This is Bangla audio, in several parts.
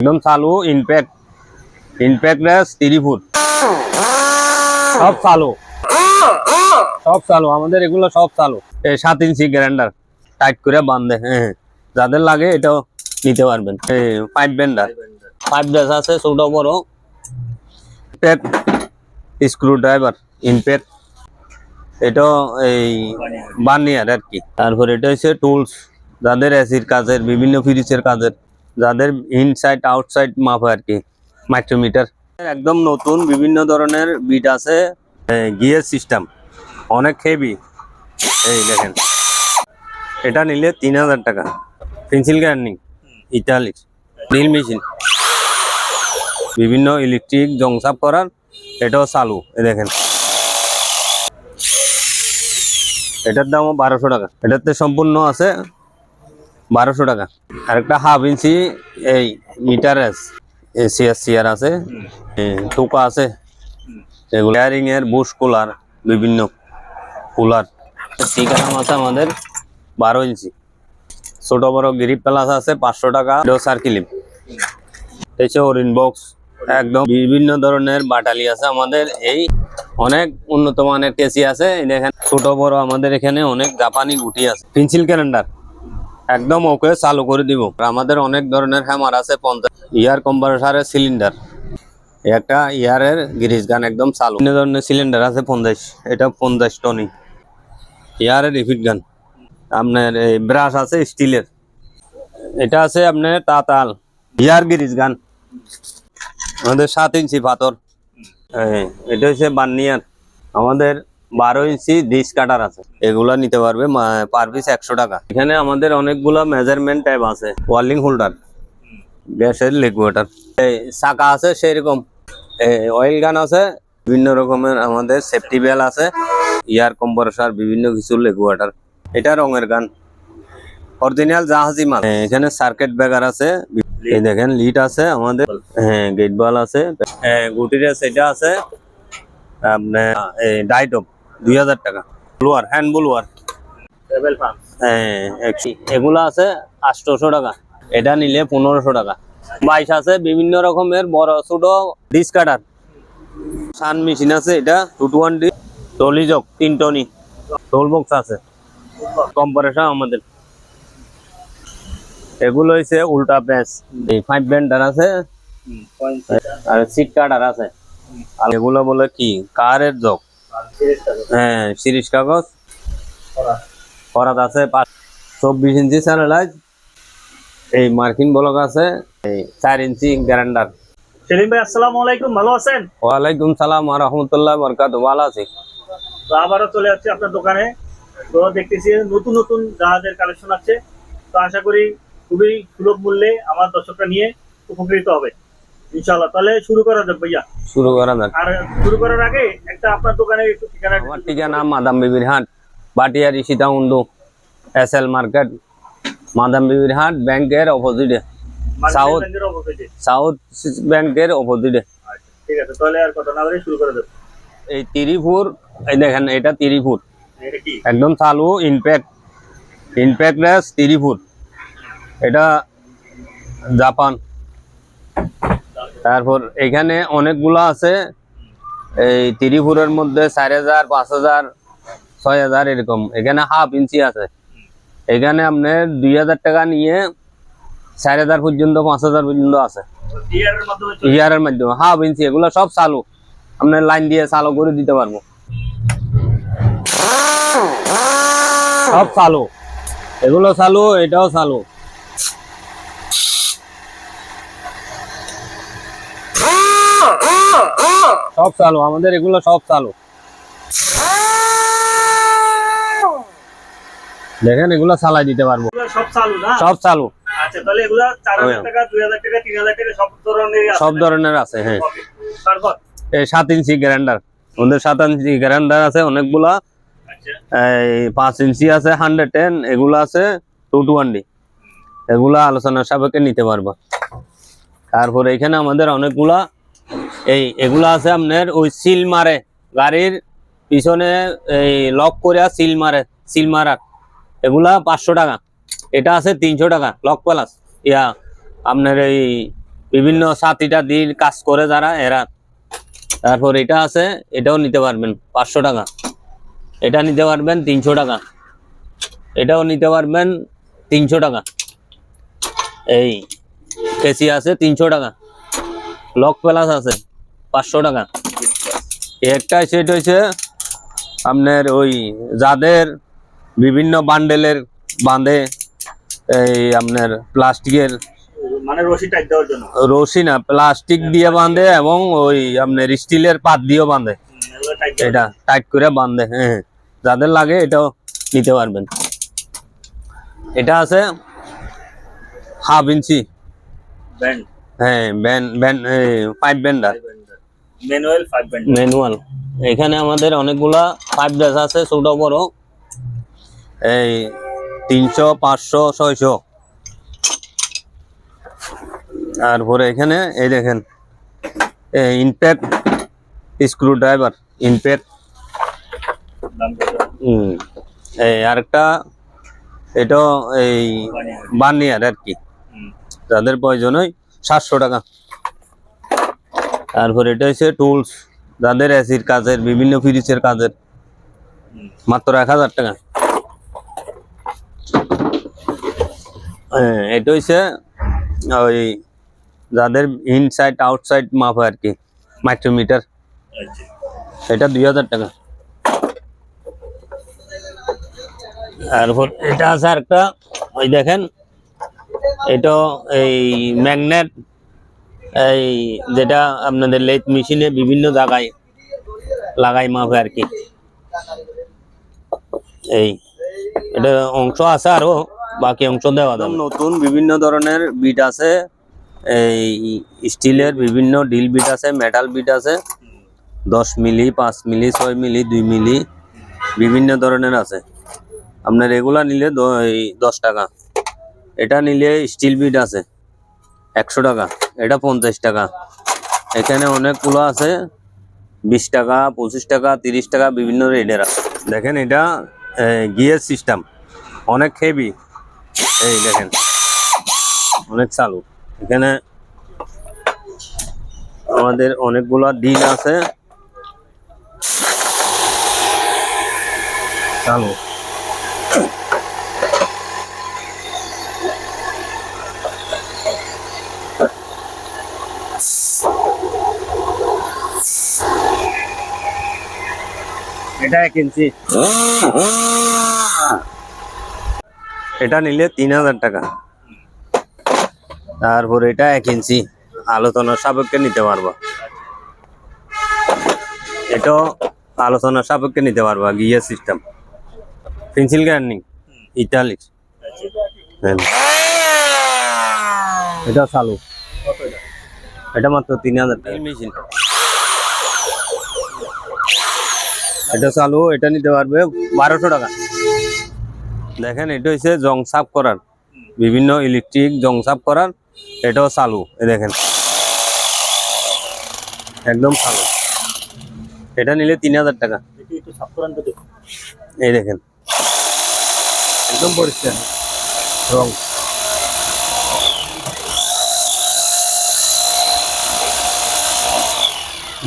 একদম চালু ইনপ্যাক্ট ইনপ্যাক্ট রেস তিরি ফুট সব চালু। সব চালু, আমাদের এগুলো সব চালু। এই সাত ইঞ্চি গ্রাইন্ডার টাইট করে বাঁধে হ্যাঁ হ্যাঁ। যাদের লাগে এটাও নিতে পারবেন। পাইপ বেন্ডার পাইপ ব্রাশ আছে, ছোট, বড়। প্যাক স্ক্রু ড্রাইভার ইনপ্যাক্ট এটাও এই বার্নিয়ার আর কি। তারপর এটা হচ্ছে টুলস যাদের এসির কাজের, বিভিন্ন ফ্রিজের কাজের। যাদের ইনসাইড আউটসাইড মাপ আর কি মাইক্রোমিটার একদম নতুন, বিভিন্ন ধরনের বিট আছে গিয়ার সিস্টেম অনেক হেভি এই দেখেন। এটা নিলে তিন হাজার টাকা। পেন্সিল গার্নিং ইটালিক ড্রিল মেশিন বিভিন্ন ইলেকট্রিক জংসাপ করার, এটাও চালু এ দেখেন। এটার দামও বারোশো টাকা। এটাতে সম্পূর্ণ আছে বারোশো টাকা। আর একটা হাফ ইঞ্চি এই মিটার সিয়ার সিয়ার আছে টুকা আছে, এগুলো ইয়ারিং এর বুশ কুলার, বিভিন্ন কুলার। সিকারাম আছে আমাদের বারো ইঞ্চি। ছোট বড় গ্রিপ প্লাস আছে, পাঁচশো টাকা। এটাও সার্কিলিপ এসে ওরিন বক্স একদম বিভিন্ন ধরনের বাটালি আছে আমাদের। এই অনেক উন্নত মানের কেসি আছে ছোট বড় আমাদের এখানে অনেক জাপানি গুটি আছে। পেন্সিল ক্যালেন্ডার একদম ওকে চালু করে দিব। আমাদের অনেক ধরনের হ্যামার আছে, পঞ্চাশ ইয়ার কম্পারেসারের সিলিন্ডার একটা ইয়ারের গিরিজ গান একদম চালু। বিভিন্ন ধরনের সিলিন্ডার আছে পঞ্চাশ, এটা পঞ্চাশ টনি ইয়ারের রিফিট গান। আপনার এই ব্রাশ আছে স্টিলের এটা আছে আপনার তাতাল। ইয়ার গিরিজ গান। আমাদের সাত ইঞ্চি পাথর। এটা হচ্ছে বার্নিয়ার। আমাদের বারো ইঞ্চি ডিশ কাটার আছে। এগুলা নিতে পারবে পার পিস একশো টাকা। এখানে আমাদের অনেকগুলো মেজারমেন্ট টাইপ আছে। ওয়ার্লিং হোল্ডার গ্যাসের লিকুইডার এই চাকা আছে সেরকম। অয়েল গান আছে বিভিন্ন রকমের আমাদের সেফটি বেল আছে ইয়ার কম্প্রেসার বিভিন্ন কিছু লেগুয়াটার এটা রঙের গান অরিজিনাল জাহাজি মাল। হ্যাঁ, এখানে সার্কিট ব্রেকার আছে। এই দেখেন লিড আছে আমাদের। হ্যাঁ গেট বল আছে। হ্যাঁ গুটির সেটা আছে। আপনার এই ডাইটপ দুই হাজার টাকা। ব্লুয়ার হ্যান্ড ব্লুয়ার হ্যাঁ। এগুলো আছে আটশোশো টাকা। এটা নিলে পনেরোশো টাকা। বাইশ আছে বিভিন্ন রকমের বড় ছোট ডিস কাটার সান মেশিন আছে এটা টু টু ওয়ান ডি টলিজক তিন টনি। টোল বক্স আছে। কম্পারেশন আমাদের। এগুলো হচ্ছে উল্টা প্যাচ এই ফাইভ ব্যান্ডার আছে। আর সিট কাটার আছে। আর এগুলো বলে কি? কারের জগ হ্যাঁ সিরিজ কাগজ। করাত আছে চব্বিশ ইঞ্চি স্যানেলাইজ। এই মার্কিন ব্লক আছে এই চার ইঞ্চি গ্যারান্ডার সেলিম ভাই আসসালামু আলাইকুম ভালো আছেন? ওয়ালাইকুম সালাম রহমতুল্লাহ বরকাত ভালো আছি। তো আবারও চলে যাচ্ছি আপনার দোকানে। তো দেখতেছি নতুন নতুন জাহাজের কালেকশন আছে। তো আশা করি খুবই সুলভ মূল্যে আমার দর্শকরা নিয়ে উপকৃত হবে। ইনশাআল্লাহ। তাহলে শুরু করা যাক ভাইয়া। শুরু করা যাক। আর শুরু করার আগে একটা আপনার দোকানে একটু ঠিকানা আমার ঠিকানা Madam Bibir Hat Batiyari Sitakunda S L market Madam Bibir Hat ব্যাংকের অপোজিটে। South. সাউথ ব্যাংকের অপোজিটে। আচ্ছা, ঠিক আছে তাহলে আর কথা না বলে শুরু করে দেবো এই তিরিপুর এই দেখেন এটা তিরিপুর। একদম চালু ইনপ্যাক্ট ইনপ্যাক্ট রেস তিরিপুর। এটা জাপান। তারপর এখানে অনেকগুলো আছে। এই তিরিপুরের মধ্যে চার হাজার, পাঁচ হাজার, ছয় হাজার এরকম। এখানে হাফ ইঞ্চি আছে। এখানে আপনার দুই হাজার টাকা নিয়ে চার হাজার পর্যন্ত, পাঁচ হাজার পর্যন্ত আছে। ইয়ারের মাধ্যমে, হাফ ইঞ্চি, এগুলো সব চালু। আপনার লাইন দিয়ে চালু করে দিতে পারব। সব চালু। এগুলো চালু, এটাও চালু। সব চালু আমাদের এগুলো সব চালু। দেখেন এগুলো চালাই দিতে পারব। সব চালু না? সব চালু। আচ্ছা তাহলে এগুলো। টাকা টাকা টাকা সব ধরনের সব ধরনের আছে হ্যাঁ। তারপর? এই সাত ইঞ্চি গ্যারান্ডার ওদের সাত ইঞ্চি গ্যারান্ডার আছে অনেকগুলা। আচ্ছা। এই পাঁচ ইঞ্চি আছে হান্ড্রেড টেন এগুলো আছে টু টু ডি এগুলা আলোচনার সাপেক্ষে নিতে পারব। তারপর এখানে আমাদের অনেকগুলা এই, এগুলা আছে আপনার ওই সিল মারে, গাড়ির পিছনে এই লক করে সিল মারে, সিল মারার। এগুলা পাঁচশো টাকা। এটা আছে তিনশো টাকা লক প্লাস ইয়া, আপনার এই বিভিন্ন সাথীটা দিন কাজ করে যারা, এরা। তারপর এটা আছে, এটাও নিতে পারবেন, পাঁচশো টাকা। এটা নিতে পারবেন তিনশো টাকা। এটাও নিতে পারবেন তিনশো টাকা। এই কেসি আছে তিনশো টাকা। লক প্লাস আছে। পাঁচশো টাকা। একটা সেট হয়েছে আপনার ওই যাদের বিভিন্ন বান্ডেলের বাঁধে এই আপনার প্লাস্টিকের মানে রশি টাইট দেওয়ার জন্য। রশি না প্লাস্টিক দিয়ে বাঁধে এবং ওই আপনার স্টিলের পাত দিয়েও বাঁধে। এটা টাইট করে বাঁধে হ্যাঁ হ্যাঁ। যাদের লাগে এটাও নিতে পারবেন। এটা আছে হাফ ইঞ্চি হ্যাঁ ব্যান ban pipe bender manual five manual এখানে আমাদের অনেকগুলা পাইপ ব্যাস আছে ছোট বড়। এই তিনশো পাঁচশো ছয়শো। তারপরে এখানে এই দেখেন ইনপ্যাক্ট স্ক্রু ড্রাইভার ইনপ্যাক্ট এই আরেকটা এটা এই বার্নিয়ার আর কি। যাদের প্রয়োজন হয় সাতশো টাকা। তারপর এটা হচ্ছে টুলস যাদের এসির কাজের বিভিন্ন ফ্রিজের কাজের। মাত্র এক হাজার টাকা। হ্যাঁ, এটা হচ্ছে ওই যাদের ইনসাইড আউটসাইড মাপ আর কি মাইক্রোমিটার এটা দুই হাজার টাকা। তারপর এটা আছে একটা ওই দেখেন এটা এই ম্যাগনেট এই যেটা আপনাদের লেথ মেশিনে বিভিন্ন জায়গায় লাগাই মাপে আর কি। এই, এটা অংশ আছে আরও, বাকি অংশ দেওয়া যাবে। নতুন বিভিন্ন ধরনের বিট আছে, এই স্টিলের বিভিন্ন ডিল বিট আছে, মেটাল বিট আছে, দশ মিলি, পাঁচ মিলি, ছয় মিলি, দুই মিলি, বিভিন্ন ধরনের আছে। আপনার এগুলা নিলে দশ টাকা। এটা নিলে স্টিল বিট আছে, একশো টাকা। এটা পঞ্চাশ টাকা। এখানে অনেকগুলো আছে, বিশ টাকা, পঁচিশ টাকা, তিরিশ টাকা, বিভিন্ন রেটের আছে। দেখেন এটা গিয়ার সিস্টেম। অনেক হেভি এই দেখেন, অনেক চালু। এখানে আমাদের অনেকগুলা ডিল আছে। চালু। এটা এক ইঞ্চি। এটা নিলে তিন হাজার টাকা। তারপর এটা এক ইঞ্চি। আলোচনার সাপেক্ষে নিতে পারব। এটাও আলোচনার সাপেক্ষে নিতে পারবা গিয়ার সিস্টেম পেন্সিল গার্নিং ইটালিক এটা চালু। এটা মাত্র তিন হাজার টাকা। মেশিন এটা চালু এটা নিতে পারবে বারোশো টাকা। দেখেন এটা হচ্ছে জং সাফ করার। বিভিন্ন ইলেকট্রিক জং সাফ করার এটাও চালু এই দেখেন। একদম চালু। এটা নিলে তিন হাজার টাকা। এই দেখেন। একদম পরিষ্কার। রং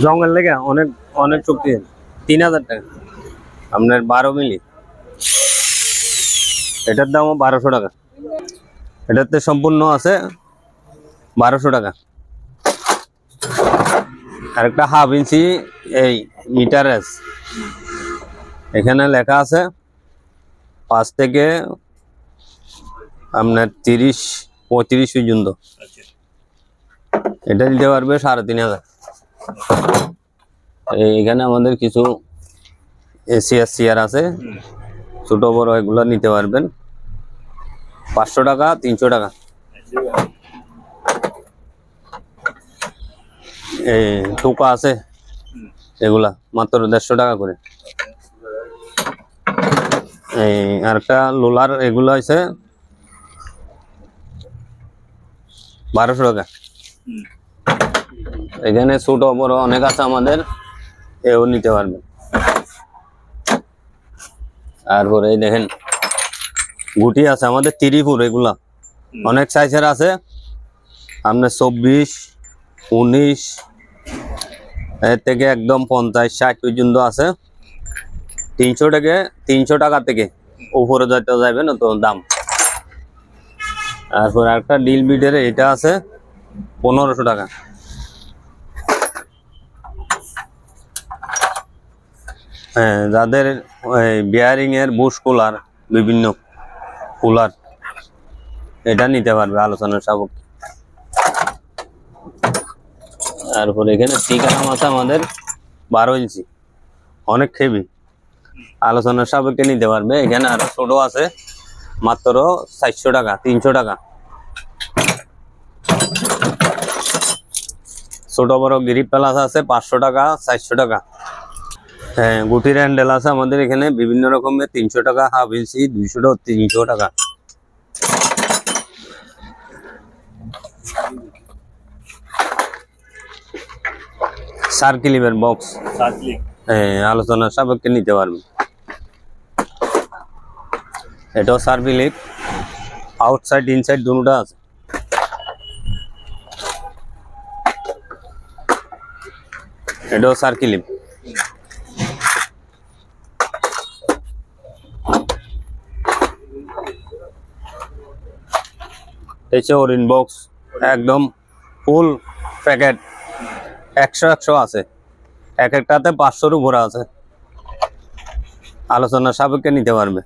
জঙ্গল লেগে অনেক অনেক শক্তি তিন হাজার টাকা। আপনার বারো মিলি। এটার দামও বারোশো টাকা। এটাতে সম্পূর্ণ আছে বারোশো টাকা। আর একটা হাফ ইঞ্চি এই মিটার এস এখানে লেখা আছে পাঁচ থেকে আপনার তিরিশ, পঁয়ত্রিশ পর্যন্ত। এটা দিতে পারবে সাড়ে তিন হাজার। এখানে আমাদের কিছু এসিয়ার চেয়ার আছে। ছোট, বড় এগুলো নিতে পারবেন। পাঁচশো টাকা, তিনশো টাকা। এই টোকা আছে। এগুলা, মাত্র দেড়শো টাকা করে। এই আরেকটা লোলার এগুলো হয়েছে বারোশো টাকা। এখানে ছোট, বড় অনেক আছে আমাদের। এও নিতে পারবেন তারপরে এই দেখেন, গুটি আছে আমাদের তিরিপুর এগুলা। অনেক সাইজের আছে। আপনার চব্বিশ, উনিশ, এর থেকে একদম পঞ্চাশ, ষাট পর্যন্ত আছে। তিনশো থেকে, তিনশো টাকা থেকে উপরে যাইতে যাবে না তো দাম। তারপর একটা ডিল বিডের এটা আছে, পনেরোশো টাকা। যাদের বিয়ারিং এর বুশ কুলার বিভিন্ন কুলার এটা নিতে পারবে আলোচনার সাপেক্ষে। তারপর এখানে টিকারাম আছে আমাদের বারো ইঞ্চি। অনেক হেভি আলোচনার সাপেক্ষে নিতে পারবে। এখানে আরও ছোট আছে, মাত্র চারশো টাকা, তিনশো টাকা। ছোট বড় গ্রিপ প্লাস আছে, পাঁচশো টাকা, চারশো টাকা। হ্যাঁ গুটির হ্যান্ডেল আছে আমাদের এখানে বিভিন্ন রকমের তিনশো টাকা হাফ ইঞ্চি দুইশো তিনশো টাকা। সার্কিলিমের বক্স। হ্যাঁ আলোচনার সাপেক্ষে নিতে পারবে। এটাও সার্ভিলিক আউটসাইড ইনসাইড দুটোটা আছে। এটাও সার্কিলিপ এসে ওরিন বক্স একদম ফুল প্যাকেট একশো একশো আছে। এক একটাতে পাঁচশোর উপরে আছে। আলোচনা সাপেক্ষে নিতে পারবে।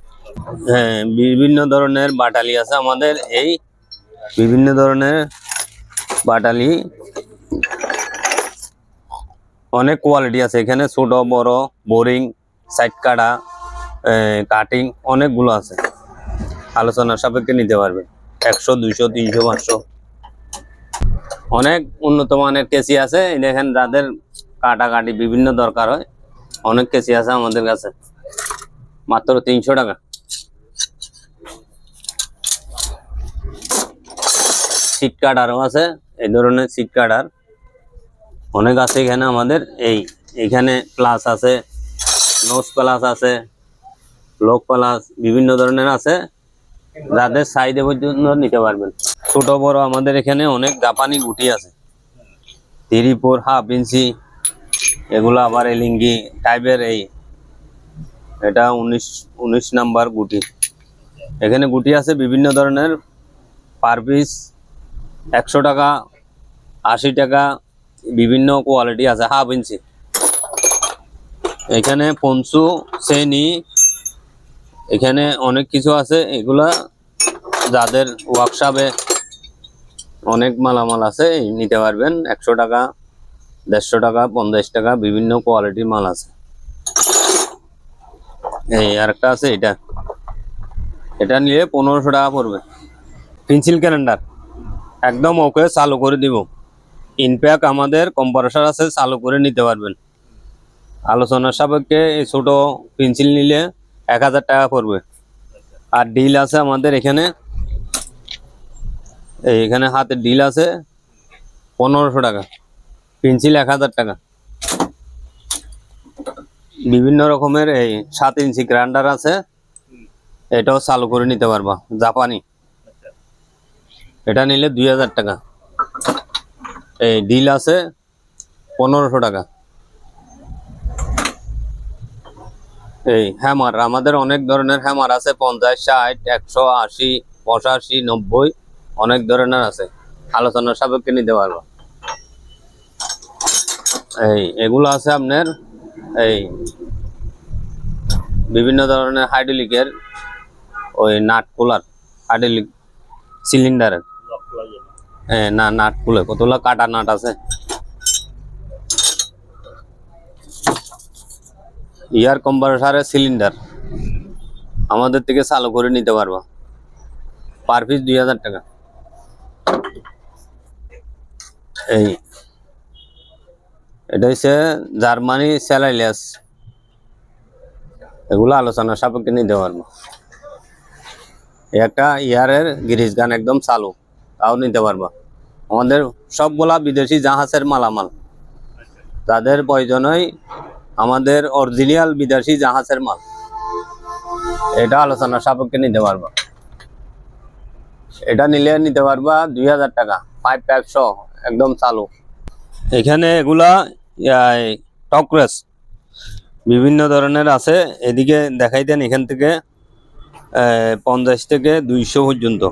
হ্যাঁ বিভিন্ন ধরনের বাটালি আছে আমাদের। এই বিভিন্ন ধরনের বাটালি অনেক কোয়ালিটি আছে। এখানে ছোট, বড় বোরিং সাইড কাটা কাটিং অনেকগুলো আছে। আলোচনার সাপেক্ষে নিতে পারবে। একশো, দুইশো, তিনশো, পাঁচশো। অনেক উন্নত মানের কেসি আছে। এই দেখেন যাদের কাটাকাটি বিভিন্ন দরকার হয়, অনেক কেসি আছে আমাদের কাছে। মাত্র তিনশো টাকা। সিট কাটারও আছে, এই ধরনের সিট কাটার। অনেক আছে এখানে আমাদের। এই, এখানে প্লাস আছে নোজ প্লাস আছে লোক প্লাস বিভিন্ন ধরনের আছে। যাদের সাইডে পর্যন্ত নিতে পারবেন। ছোট, বড় আমাদের এখানে অনেক জাপানি গুটি আছে। থ্রি, ফোর, হাফ ইঞ্চি, এগুলো আবার এলিঙ্গি টাইপের এই। এটা উনিশ উনিশ নাম্বার গুটি। এখানে গুটি আছে বিভিন্ন ধরনের, পার পিস একশো টাকা, আশি টাকা, বিভিন্ন কোয়ালিটি আছে, হাফ ইঞ্চি। এখানে পঞ্চু শ্রেণি এখানে অনেক কিছু আছে, এগুলা যাদের ওয়ার্কশপে অনেক মালামাল আছে নিতে পারবেন। একশো টাকা, দেড়শো টাকা, পঞ্চাশ টাকা, বিভিন্ন কোয়ালিটির মাল আছে। এই আরেকটা আছে এটা। এটা নিলে পনেরোশো টাকা পড়বে। পেন্সিল ক্যালেন্ডার একদম ওকে চালু করে দিব। ইনপ্যাক আমাদের কম্পারেসার আছে, চালু করে নিতে পারবেন। আলোচনার সাপেক্ষে এই ছোটো পেন্সিল নিলে এক হাজার টাকা পড়বে। আর ডিল আছে আমাদের এখানে এখানে হাতে ডিল আছে পনেরোশো টাকা পেন্সিল এক হাজার টাকা। বিভিন্ন রকমের এই সাত ইঞ্চি গ্রাইন্ডার আছে, এটাও চালু করে নিতে পারবা, জাপানি। এটা নিলে দুই হাজার টাকা। এই ডিল আছে পনেরোশো টাকা। এই হ্যামার আমাদের অনেক ধরনের হ্যামার আছে পঞ্চাশ ষাট একশো আশি পঁচাশি নব্বই অনেক ধরনের আছে। আলোচনার সাপেক্ষে নিতে পারব। এই এগুলো আছে আপনার এই বিভিন্ন ধরনের হাইড্রোলিকের ওই নাট কুলার হাইড্রোলিক সিলিন্ডারের। হ্যাঁ না নাট খুলে কতগুলো কাটা নাট আছে। ইয়ার কম্প্রেসারের সিলিন্ডার আমাদের থেকে চালু করে নিতে পারবা। পার পিস দুই হাজার টাকা। এই, এটা হচ্ছে জার্মানি স্যালাইলিয়াস এগুলো আলোচনার সাপেক্ষে নিতে পারব। একটা ইয়ারের গিরিজ গান একদম চালু, তাও নিতে পারবা। আমাদের সবগুলা বিদেশি জাহাজের মালামাল তাদের প্রয়োজন হয় আমাদের অরিজিনাল বিদেশি জাহাজের মাল। এটা আলোচনা সাপেক্ষে নিতে পারবা। এটা নিলে নিতে পারবা দুই হাজার টাকা ফাইভ পাইপশো একদম চালু। এখানে এগুলা টকরেস বিভিন্ন ধরনের আছে। এদিকে দেখাই দেন এখান থেকে পঞ্চাশ থেকে দুইশো পর্যন্ত।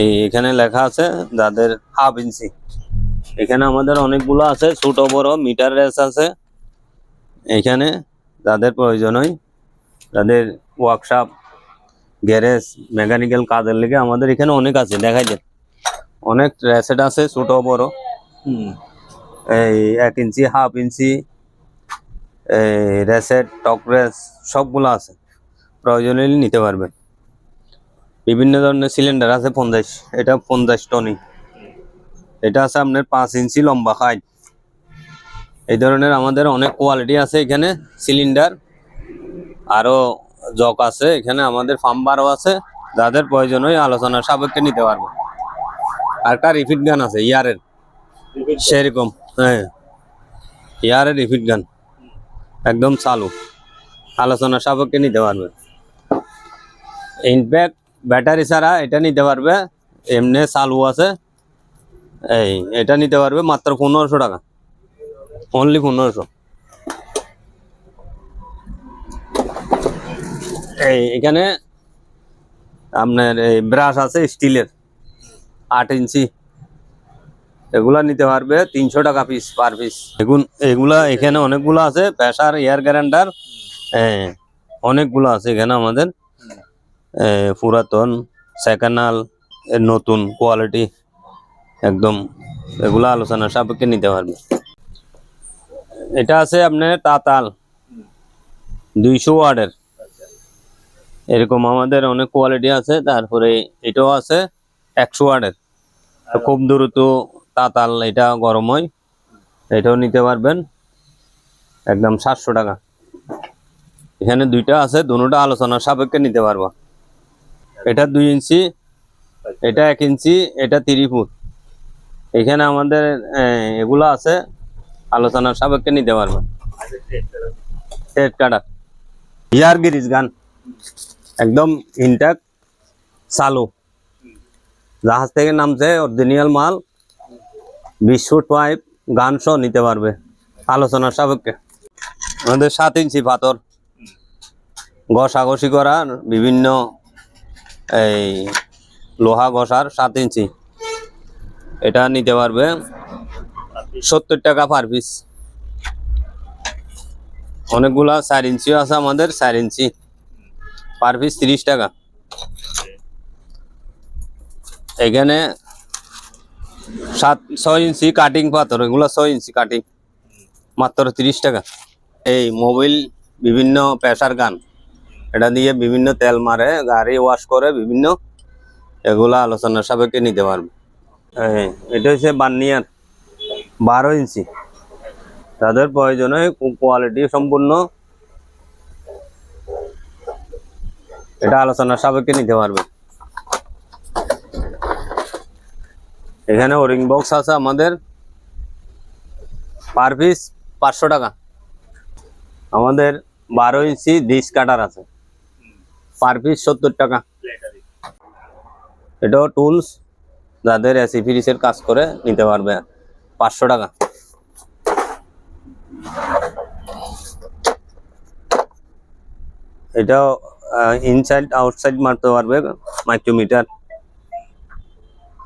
এই এখানে লেখা আছে যাদের হাফ ইঞ্চি। এখানে আমাদের অনেকগুলো আছে, ছোট বড়, মিটার রেস আছে। এখানে যাদের প্রয়োজন হয় তাদের ওয়ার্কশপ গ্যারেজ মেকানিক্যাল কাজের লেগে আমাদের এখানে অনেক আছে দেখাই দেন। অনেক রেসেট আছে ছোটো বড়। হুম। এই এক ইঞ্চি হাফ ইঞ্চি এই রেসেট টক রেস সবগুলো আছে। প্রয়োজনে নিতে পারবেন বিভিন্ন ধরনের সিলিন্ডার আছে পঞ্চাশ এটা পঞ্চাশ টনি এটা আছে আপনার পাঁচ ইঞ্চি লম্বা হাইট এই ধরনের আমাদের অনেক কোয়ালিটি আছে এখানে সিলিন্ডার আরও জক আছে, এখানে আমাদের ফার্মবারও আছে, যাদের প্রয়োজন হয় আলোচনার সাপেক্ষে নিতে পারব। আর একটা রিফিট গান আছে? ইয়ারের। সেরকম হ্যাঁ। ইয়ারের রিফিট গান একদম চালু। আলোচনা সাপেক্ষে নিতে পারবে। ইনফ্যাক্ট ব্যাটারি ছাড়া এটা নিতে পারবে, এমনি চালু আছে। এই, এটা নিতে পারবে মাত্র পনেরোশো টাকা। অনলি পনেরোশো। এই এখানে আপনার এই ব্রাশ আছে স্টিলের, আট ইঞ্চি। এগুলা নিতে পারবে তিনশো টাকা পিস পার পিস এগুন, এগুলা এখানে অনেকগুলো আছে, প্রেসার এয়ার গ্যারান্ডার অনেকগুলো আছে এখানে আমাদের। পুরাতন সেকেন্ডাল নতুন কোয়ালিটি একদম এগুলা আলোচনা সাপেক্ষে নিতে পারবে। এটা আছে আপনার তাতাল। দুইশো ওয়ার্ডের। এরকম আমাদের অনেক কোয়ালিটি আছে, তারপরে এটাও আছে একশো ওয়ার্ডের। খুব দ্রুত তাতাল এটা গরম হয়, এটাও নিতে পারবেন। একদম সাতশো টাকা। এখানে দুইটা আছে দুটোটা আলোচনার সাপেক্ষে নিতে পারবা। এটা দুই ইঞ্চি, এটা এক ইঞ্চি, এটা তিরিশ ফুট। এখানে আমাদের এগুলো আছে আলোচনার সাপেক্ষে নিতে পারবা। ইয়ার গিরিজ গান একদম ইনটাক চালু। জাহাজ থেকে নামছে অরিজিনাল মাল। বিশ ফুট পাইপ গান সহ নিতে পারবে। আলোচনার সাপেক্ষে। আমাদের সাত ইঞ্চি পাথর। ঘষাঘষি করার বিভিন্ন এই লোহা ঘষার সাত ইঞ্চি। এটা নিতে পারবে। সত্তর টাকা পার পিস অনেকগুলা চার ইঞ্চিও আছে আমাদের, চার ইঞ্চি। পার পিস তিরিশ টাকা। এখানে সাত, ছয় ইঞ্চি কাটিং পাথর, এগুলো ছয় ইঞ্চি কাটিং মাত্র তিরিশ টাকা। এই মোবিল বিভিন্ন প্রেসার গান, এটা দিয়ে বিভিন্ন তেল মারে, গাড়ি ওয়াশ করে, বিভিন্ন এগুলা আলোচনার সাপেক্ষে নিতে পারবে। এটা হচ্ছে বার্নিয়ার। বারো ইঞ্চি। তাদের প্রয়োজনে কোয়ালিটি সম্পূর্ণ এটা আলোচনার সাপেক্ষে নিতে পারবে। এখানে ওরিং বক্স আছে আমাদের পার পিস পাঁচশো টাকা। আমাদের বারো ইঞ্চি ডিস কাটার আছে। পার পিস সত্তর টাকা। এটাও টুলস যাদের এসি ফ্রিজের কাজ করে নিতে পারবে। পাঁচশো টাকা। এটাও ইনসাইড আউটসাইড মারতে পারবে মাইক্রোমিটার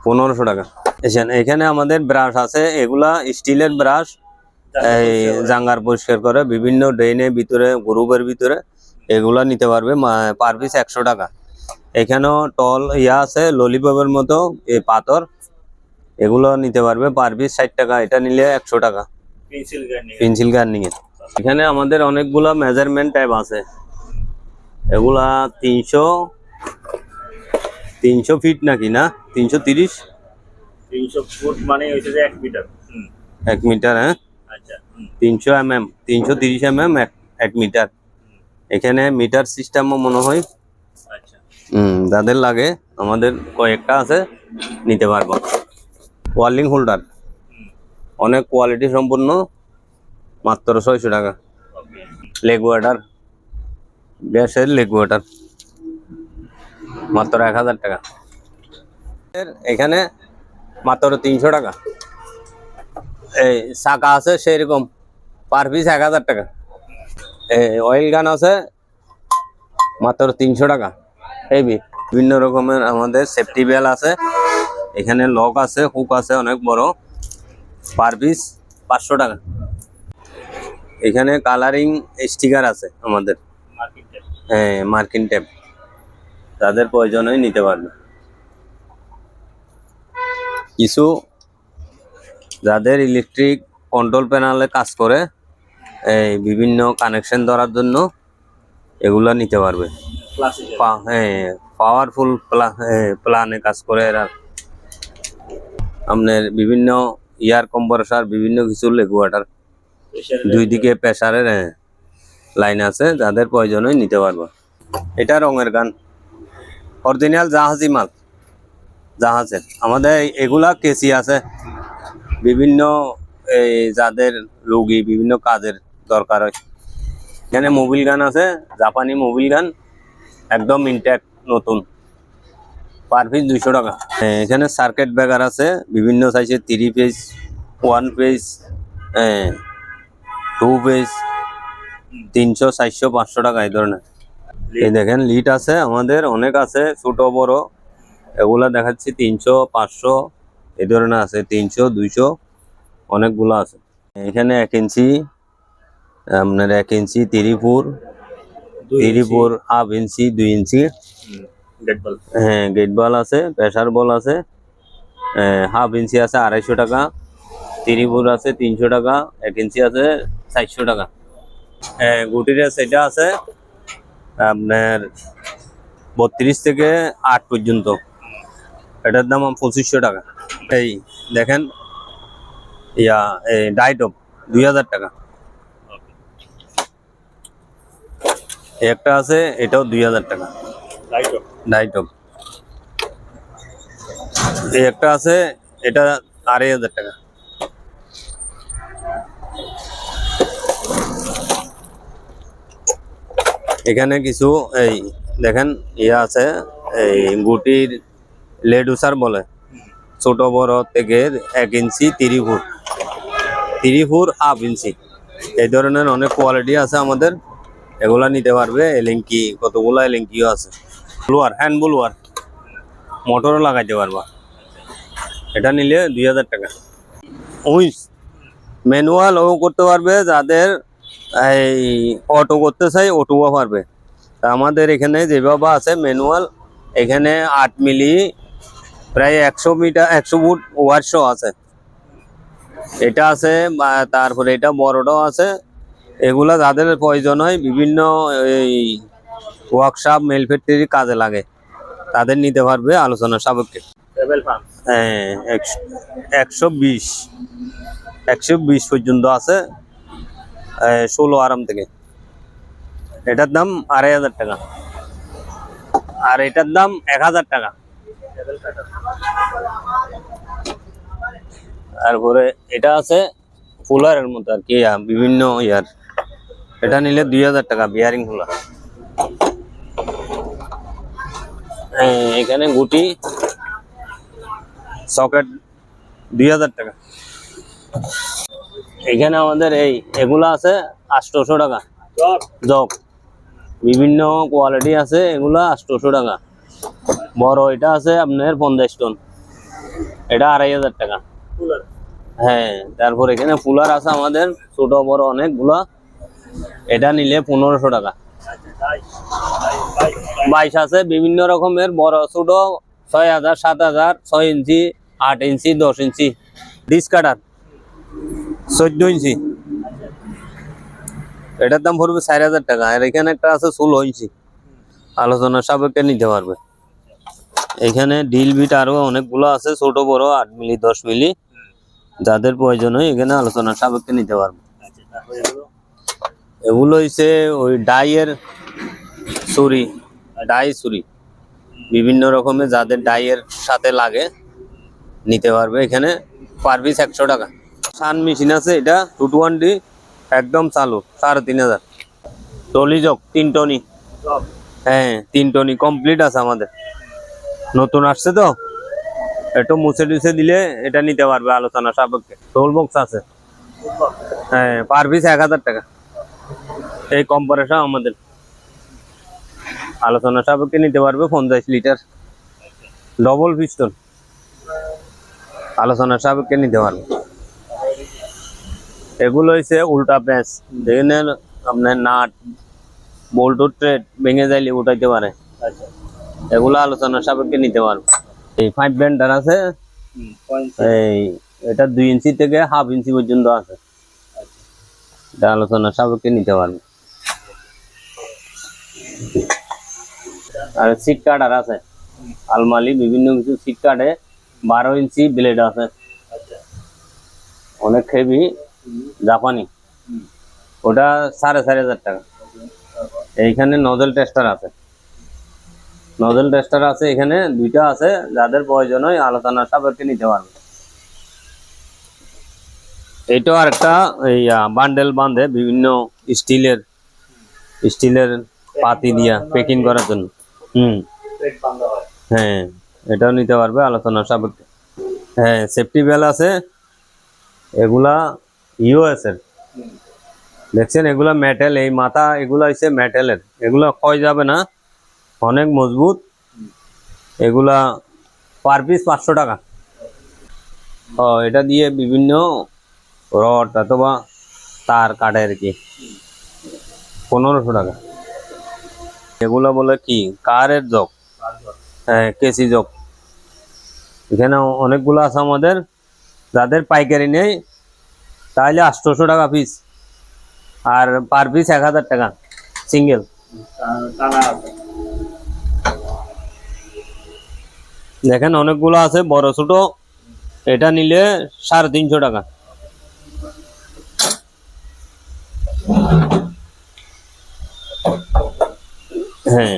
পনেরোশো টাকা। এখানে এখানে আমাদের ব্রাশ আছে এগুলা স্টিলের ব্রাশ এই জাঙ্গার পরিষ্কার করে বিভিন্ন ড্রেনের ভিতরে গ্রুপের ভিতরে এগুলা নিতে পারবে পার পিস একশো টাকা। এখানেও টল ইয়া আছে ললিপপের মতো এই পাথর। এগুলো নিতে পারবে পার পিস ষাট টাকা এটা নিলে একশো টাকা। পেন্সিল গার্নিং এর এখানে আমাদের অনেকগুলা মেজারমেন্ট টাইপ আছে। এগুলা তিনশো তিনশো ফিট নাকি না? তিনশো তিরিশ? তিনশো ফুট মানে হচ্ছে এক মিটার এক মিটার হ্যাঁ? আচ্ছা তিনশো এম এম তিনশো তিরিশ এম এম এক মিটার এখানে মিটার সিস্টেমও মনে হয়। আচ্ছা। হুম যাদের লাগে। আমাদের কয়েকটা আছে নিতে পারব। ওয়ার্লিং হোল্ডার। অনেক কোয়ালিটি সম্পূর্ণ, মাত্র ছয়শো টাকা। লেগ ওয়াটার গ্যাসের লেগ ওয়াটার। মাত্র এক হাজার টাকা। এখানে মাত্র তিনশো টাকা। এই শাখা আছে সেরকম, পার পিস এক হাজার টাকা। এই অয়েল গান আছে মাত্র তিনশো টাকা। এই বিভিন্ন রকমের আমাদের সেফটি বেল আছে। এখানে লক আছে হুক আছে অনেক বড়। পার পিস পাঁচশো টাকা। এখানে কালারিং স্টিকার আছে আমাদের। হ্যাঁ মার্কিন টেপ। তাদের প্রয়োজনই নিতে পারবে। কিছু যাদের ইলেকট্রিক কন্ট্রোল প্যানেলে কাজ করে এই বিভিন্ন কানেকশন ধরার জন্য এগুলো নিতে পারবে। হ্যাঁ পাওয়ারফুল প্লা প্ল্যানে কাজ করে এরা। আপনার বিভিন্ন ইয়ার কম্প্রেসার বিভিন্ন কিছু লেগুয়াটার দুই দিকে প্রেসারের লাইন আছে যাদের প্রয়োজনই নিতে পারব। এটা রঙের গান। অরিজিনাল জাহাজি মাল। জাহাজের। আমাদের এগুলা কেসি আছে। বিভিন্ন এই যাদের রোগী বিভিন্ন কাজের দরকার হয়। এখানে মোবিল গান আছে জাপানি মোবিল গান একদম ইনট্যাক্ট নতুন। পার পিস দুইশো টাকা। হ্যাঁ, এখানে সার্কেট ব্রেকার আছে বিভিন্ন সাইজের three phase one phase two phase তিনশো চারশো পাঁচশো টাকা এই ধরনের। এই দেখেন লিট আছে আমাদের অনেক আছে ছোট বড়। এগুলা দেখাচ্ছি তিনশো পাঁচশো এই ধরনের আছে তিনশো দুইশো অনেকগুলো আছে। এখানে এক ইঞ্চি আপনার এক ইঞ্চি তিরিপুর তিরিপুর হাফ ইঞ্চি দুই ইঞ্চি ডেড বল হ্যাঁ গেট বল আছে প্রেসার বল আছে হাফ ইঞ্চি আছে আড়াইশো টাকা তিরিপুর আছে তিনশো টাকা এক ইঞ্চি আছে চারশো টাকা। হ্যাঁ গুটির সেটা আছে আপনার বত্রিশ থেকে আট পর্যন্ত। এটার দাম পঁচিশশো টাকা। এই দেখেন ইয়া এই ডাইটপ দুই হাজার টাকা। একটা আছে এটাও দুই হাজার টাকা। রাইট ডাইটপ একটা আছে, এটা আড়াই হাজার টাকা। এখানে কিছু, এই দেখেন ইয়ে আছে, এই গুটির লেডুসার বলে। ছোট, বড় থেকে এক inch three foot. Three foot half inch. এই ধরনের অনেক কোয়ালিটি আছে আমাদের। এগুলা নিতে পারবে এলিঙ্কি কতগুলা এলিঙ্কিও আছে। ব্লুয়ার হ্যান্ড ব্লুয়ার মোটরও লাগাইতে পারবা। এটা নিলে দুই হাজার টাকা। উইস ম্যানুয়াল ও করতে পারবে, যাদের এই অটো করতে চাই অটোও পারবে। তা আমাদের এখানে যেভাবে আছে ম্যানুয়াল এখানে আট মিলি, প্রায় একশো মিটার, একশো ফুট ওয়ারশো আছে। এটা আছে তারপরে এটা বড়টাও আছে। এগুলা যাদের প্রয়োজন হয়, বিভিন্ন এই ওয়ার্কশপ মেল ফ্যাক্টরি কাজে লাগে। তাদের নিতে পারবে আলোচনা সাপেক্ষে। হ্যাঁ একশো বিশ। একশো বিশ পর্যন্ত আছে ষোলো আরাম থেকে। এটার দাম আড়াই হাজার টাকা। আর এটার দাম এক হাজার টাকা। তারপরে এটা আছে ফুলারের মতো আর কি বিভিন্ন ইয়ার। এটা নিলে দুই হাজার টাকা বিয়ারিং ফুলার। এখানে গুটি। সকেট দুই হাজার টাকা। এখানে আমাদের এই, এগুলা আছে আটশোশো টাকা। জগ বিভিন্ন কোয়ালিটি আছে, এগুলা আটশোশো টাকা। বড় এটা আছে আপনার পঞ্চাশ টন। এটা আড়াই হাজার টাকা। হ্যাঁ তারপর এখানে ফুলার আছে আমাদের, ছোট বড় অনেকগুলা। এটা নিলে পনেরোশো টাকা। বাইশ আছে, বিভিন্ন রকমের, বড়, ছোট, ছয় হাজার, সাত হাজার, ছয় ইঞ্চি, আট ইঞ্চি, দশ ইঞ্চি। ডিস কাটার চোদ্দ ইঞ্চি। এটার দাম পড়বে চার হাজার টাকা, আর এখানে একটা আছে ষোলো ইঞ্চি। আলোচনার সাপেক্ষে নিতে পারবে। এখানে ডিল বিট আরও অনেকগুলো আছে, ছোট, বড়, আট মিলি, দশ মিলি। যাদের প্রয়োজন হয় এখানে আলোচনার সাপেক্ষে নিতে পারবে। আচ্ছা এগুলো হচ্ছে ওই ডাইয়ের ছুরি, ডাই ছুরি। বিভিন্ন রকমের যাদের ডাইয়ের সাথে লাগে, নিতে পারবে এখানে পার পিস একশো টাকা। সান মেশিন আছে, এটা টু টোয়েন্টি, একদম চালু, সাড়ে তিন হাজার। টলিজক তিন টনি। হ্যাঁ তিন টনি কমপ্লিট আছে আমাদের। নতুন আসছে তো? একটু মুছে টুছে দিলে এটা নিতে পারবে আলোচনা সাপেক্ষে। টোল বক্স আছে। হ্যাঁ পার পিস এক হাজার টাকা। এই কম্পারেশন আমাদের। আলোচনা সাপেক্ষে নিতে পারবে পঞ্চাশ লিটার ডবল পিস্টন আলোচনা সাপেক্ষে নিতে পারবে। এগুলো হচ্ছে উল্টা প্যাঁচ যেখানে আপনার নাট বোল্ট ট্রেড ভেঙে যাইলে উঠাইতে পারে। আচ্ছা। এগুলো আলোচনা সাপেক্ষে নিতে পারবে। এই ফাইভ ব্যান্ডার আছে। এই এটা দুই ইঞ্চি থেকে হাফ ইঞ্চি পর্যন্ত আছে। এটা আলোচনা সাপেক্ষে নিতে পারবে। আর সিট কাটার আছে। আলমারি বিভিন্ন কিছু সিট কাটে বারো ইঞ্চি ব্লেড আছে। আচ্ছা। অনেক হেভি জাপানি। ওটা সাড়ে চারি হাজার টাকা। এইখানে নজেল টেস্টার আছে। নজেল টেস্টার আছে এখানে দুইটা আছে। যাদের প্রয়োজন হয় আলোচনা সাপেক্ষে নিতে পারবে। এটাও আরেকটা এই বান্ডেল বাঁধে বিভিন্ন স্টিলের। স্টিলের পাতি দিয়া প্যাকিং করার জন্য। হুম। হয়, এটাও নিতে পারবে, আলোচনা সাপেক্ষে। হ্যাঁ সেফটি বেল আছে। এগুলা ইউএস এর। দেখছেন, এগুলা মেটেল এই মাথা এগুলা হচ্ছে মেটেলের এগুলা ক্ষয় যাবে না, অনেক মজবুত। এগুলা পার পিস পাঁচশো টাকা। ও, এটা দিয়ে বিভিন্ন রড অথবা তার কাটে আর কি। পনেরোশো টাকা। এগুলা বলে কি? কারের জগ। হ্যাঁ কেসি জগ। এখানে অনেকগুলো আছে আমাদের, যাদের পাইকারি নেই, তাহলে আটশোশো টাকা পিস আর পার পিস এক হাজার টাকা সিঙ্গেল দেখেন অনেকগুলো আছে, বড় ছোট। এটা নিলে সাড়ে তিনশো টাকা। হ্যাঁ।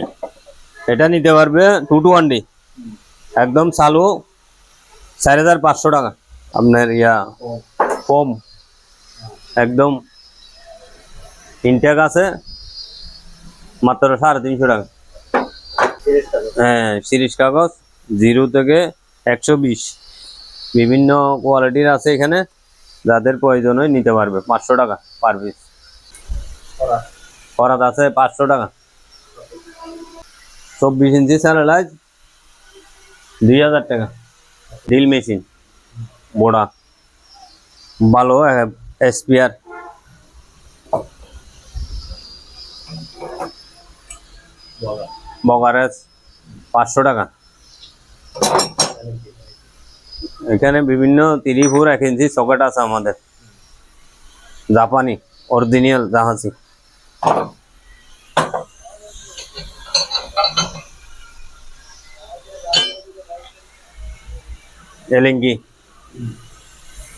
এটা নিতে পারবে টু টু ওয়ান ডি একদম চালু চার হাজার পাঁচশো টাকা। আপনার ইয়া কম একদম ইনটেক আছে মাত্র সাড়ে তিনশো টাকা। হ্যাঁ সিরিজ কাগজ জিরো থেকে একশো বিশ। বিভিন্ন কোয়ালিটির আছে এখানে যাদের প্রয়োজন হয় নিতে পারবে। পাঁচশো টাকা পার পিস করা আছে পাঁচশো টাকা। চব্বিশ ইঞ্চি স্যানেলাইজ দুই হাজার টাকা ড্রিল মেশিন বোড়া ভালো এসপিআর বগা বগারেস পাঁচশো টাকা এখানে বিভিন্ন তিরিশ ফুট এক ইঞ্চি সকেট আছে আমাদের। জাপানি অরিজিনাল জাহাজি। এলেঙ্গি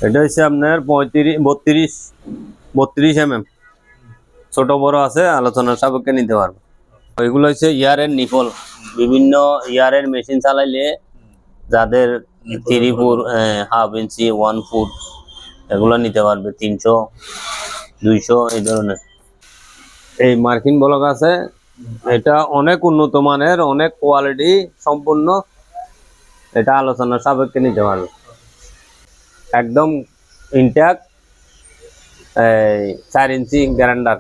এটা হচ্ছে আপনার পঁয়ত্রিশ, বত্রিশ বত্রিশ এম এম ছোট বড় আছে, আলোচনার সাপেক্ষে নিতে পারব। ওইগুলো হচ্ছে ইয়ারের নিফল। বিভিন্ন ইয়ারের মেশিন চালাইলে যাদের foot half inch one foot এগুলো নিতে পারবে, তিনশো, দুইশো, এই ধরনের। এই মার্কিন ব্লক আছে, এটা অনেক উন্নত মানের, অনেক কোয়ালিটি সম্পূর্ণ এটা আলোচনার সাপেক্ষে নিতে পারবে। একদম ইনট্যাক এই চার ইঞ্চি গ্যারান্ডার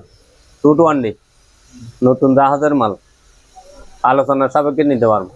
টু টু ওয়ান ডি নতুন জাহাজের মাল আলোচনার সাপেক্ষে নিতে পারব।